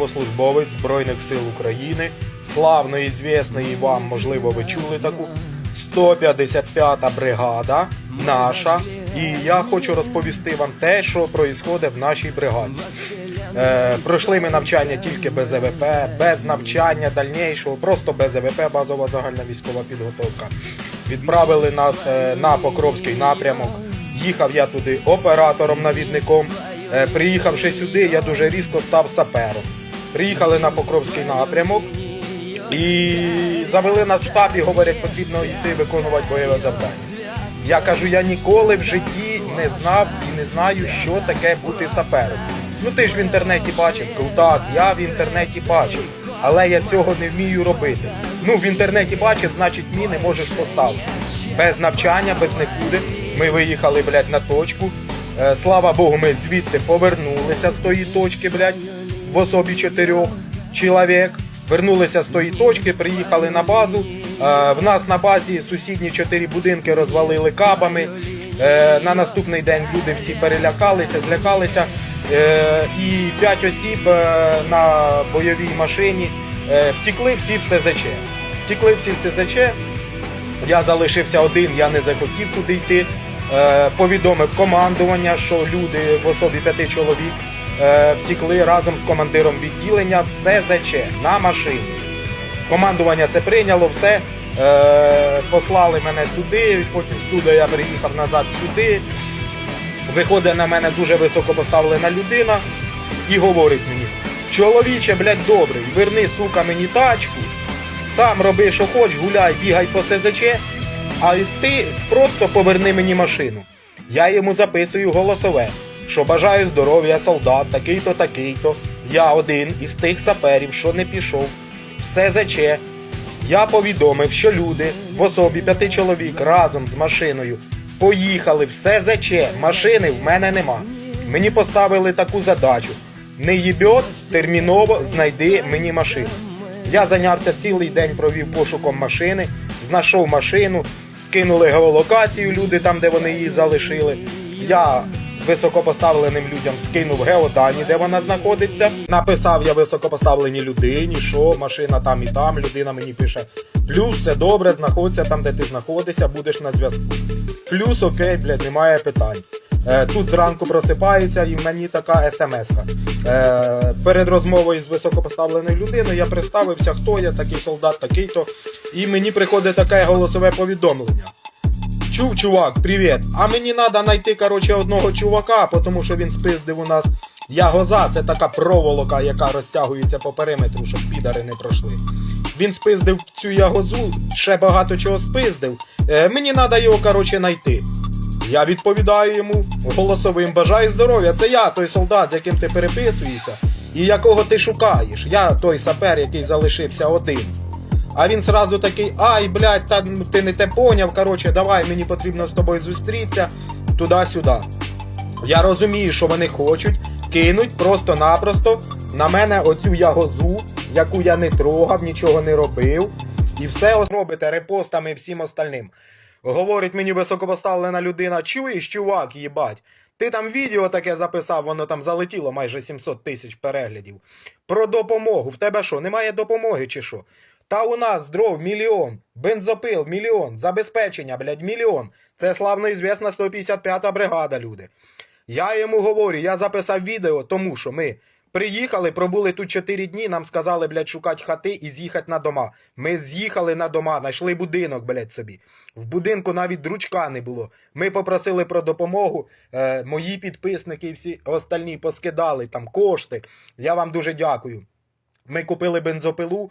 військовослужбовець Збройних сил України, славної, звісної вам, можливо, ви чули таку. 155-та бригада наша. І я хочу розповісти вам те, що відбувається в нашій бригаді. Е, пройшли ми навчання тільки без ЕВП, без навчання дальнішого, просто без ЕВП, базова загальна військова підготовка. Відправили нас е, на Покровський напрямок. Їхав я туди оператором-навідником. Е, приїхавши сюди, я дуже різко став сапером. Приїхали на Покровський напрямок і завели нас в штаб і говорять, потрібно йти виконувати бойове завдання. Я кажу, я ніколи в житті не знав і не знаю, що таке бути сапером. Ну ти ж в інтернеті бачив, Кажу, так, я в інтернеті бачив, але я цього не вмію робити. Ну, в інтернеті бачив, значить міни можеш поставити. Без навчання, без нікуди. Ми виїхали, блядь, на точку. Е, слава Богу, ми звідти повернулися з тої точки, блядь, в особі чотирьох чоловік. Вернулися з тої точки, приїхали на базу. Е, В нас на базі сусідні чотири будинки розвалили кабами. Е, На наступний день люди всі перелякалися, злякалися. Е, І п'ять осіб на бойовій машині втікли всі в СЗЧ. Втікли всі в СЗЧ. Я залишився один, я не захотів туди йти. Повідомив командування, що люди в особі п'яти чоловік втікли разом з командиром відділення в СЗЧ на машині. Командування це прийняло, все. Е, послали мене туди, потім з я приїхав назад сюди. Виходить на мене дуже високо поставлена людина і говорить мені: чоловіче, блядь, добрий, верни, сука, мені тачку, сам роби, що хоч, гуляй, бігай по СЗЧ, а ти просто поверни мені машину. Я йому записую голосове, що бажаю здоров'я солдат, такий-то, такий-то. Я один із тих саперів, що не пішов в СЗЧ. Я повідомив, що люди в особі п'яти чоловік разом з машиною поїхали в СЗЧ. Машини в мене нема. Мені поставили таку задачу: не їбьот, терміново знайди мені машину. Я зайнявся цілий день, провів пошуком машини, знайшов машину, скинули геолокацію люди там, де вони її залишили. Я високопоставленим людям скинув геодані, де вона знаходиться. Написав я високопоставленій людині, що машина там і там. Людина мені пише: плюс все добре, знаходься там, де ти знаходишся, будеш на зв'язку. Плюс окей, блядь, немає питань. Е, Тут зранку просипаюся і мені така смс. Е, перед розмовою з високопоставленою людиною я представився, хто я, такий солдат, такий-то. І мені приходить таке голосове повідомлення. Чув, чувак, привіт. А мені треба знайти короче, одного чувака, тому що він спиздив у нас ягоза, це така проволока, яка розтягується по периметру, щоб підари не пройшли. Він спиздив цю ягозу, ще багато чого спиздив. Е, мені треба його короче, знайти. Я відповідаю йому голосовим бажаю здоров'я. Це я, той солдат, з яким ти переписуєшся, і якого ти шукаєш. Я той сапер, який залишився один. А він сразу такий, ай, блядь, та ти не те поняв. Коротше, давай, мені потрібно з тобою зустрітися туди-сюди. Я розумію, що вони хочуть кинуть просто-напросто на мене оцю ягозу, яку я не трогав, нічого не робив. І все робите репостами і всім остальним. Говорить мені високопоставлена людина, чуєш, чувак, їбать. Ти там відео таке записав, воно там залетіло майже 700 тисяч переглядів. Про допомогу. В тебе що, немає допомоги чи що? Та у нас дров мільйон, бензопил мільйон, забезпечення, блядь, мільйон. Це славно ізвісна 155-та бригада, люди. Я йому говорю, я записав відео, тому що ми приїхали, пробули тут 4 дні, нам сказали, блядь, шукати хати і з'їхати на дома. Ми з'їхали на дома, знайшли будинок, блядь, собі. В будинку навіть дручка не було. Ми попросили про допомогу. Е, мої підписники і всі остальні поскидали там кошти. Я вам дуже дякую. Ми купили бензопилу.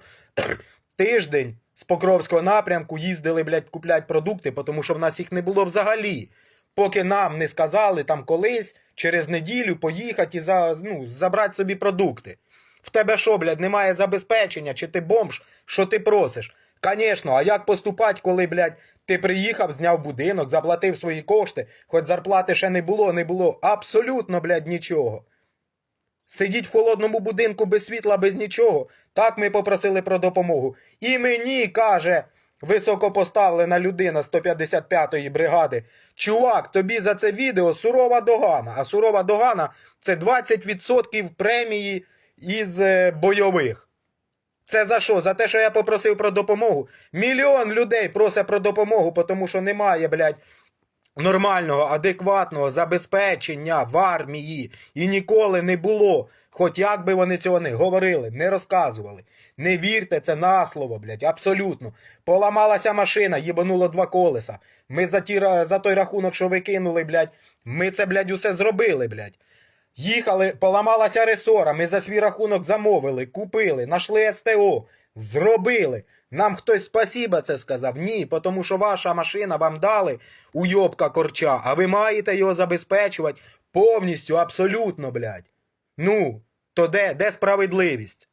Тиждень з Покровського напрямку їздили, блядь, купляти продукти, тому що в нас їх не було взагалі. Поки нам не сказали там колись через неділю поїхати і за, ну, забрати собі продукти. В тебе що, блядь, немає забезпечення, чи ти бомж, що ти просиш? Звісно, а як поступати, коли, блядь, ти приїхав, зняв будинок, заплатив свої кошти, хоч зарплати ще не було, не було абсолютно, блядь, нічого. Сидіть в холодному будинку без світла, без нічого. Так ми попросили про допомогу. І мені каже високопоставлена людина 155-ї бригади. Чувак, тобі за це відео сурова догана. А сурова догана це 20% премії із е, бойових. Це за що? За те, що я попросив про допомогу? Мільйон людей просить про допомогу, тому що немає, блядь, нормального, адекватного забезпечення в армії. І ніколи не було. Хоч як би вони цього не говорили, не розказували. Не вірте це на слово, блядь, абсолютно. Поламалася машина, їбануло два колеса. Ми за, ті, за той рахунок, що ви кинули, блядь, ми це, блядь, усе зробили, блядь. Їхали, поламалася ресора, ми за свій рахунок замовили, купили, нашли СТО, зробили. Нам хтось спасіба це сказав? Ні, тому що ваша машина вам дали уйобка корча, а ви маєте його забезпечувати повністю, абсолютно, блядь. Ну, то де, де справедливість?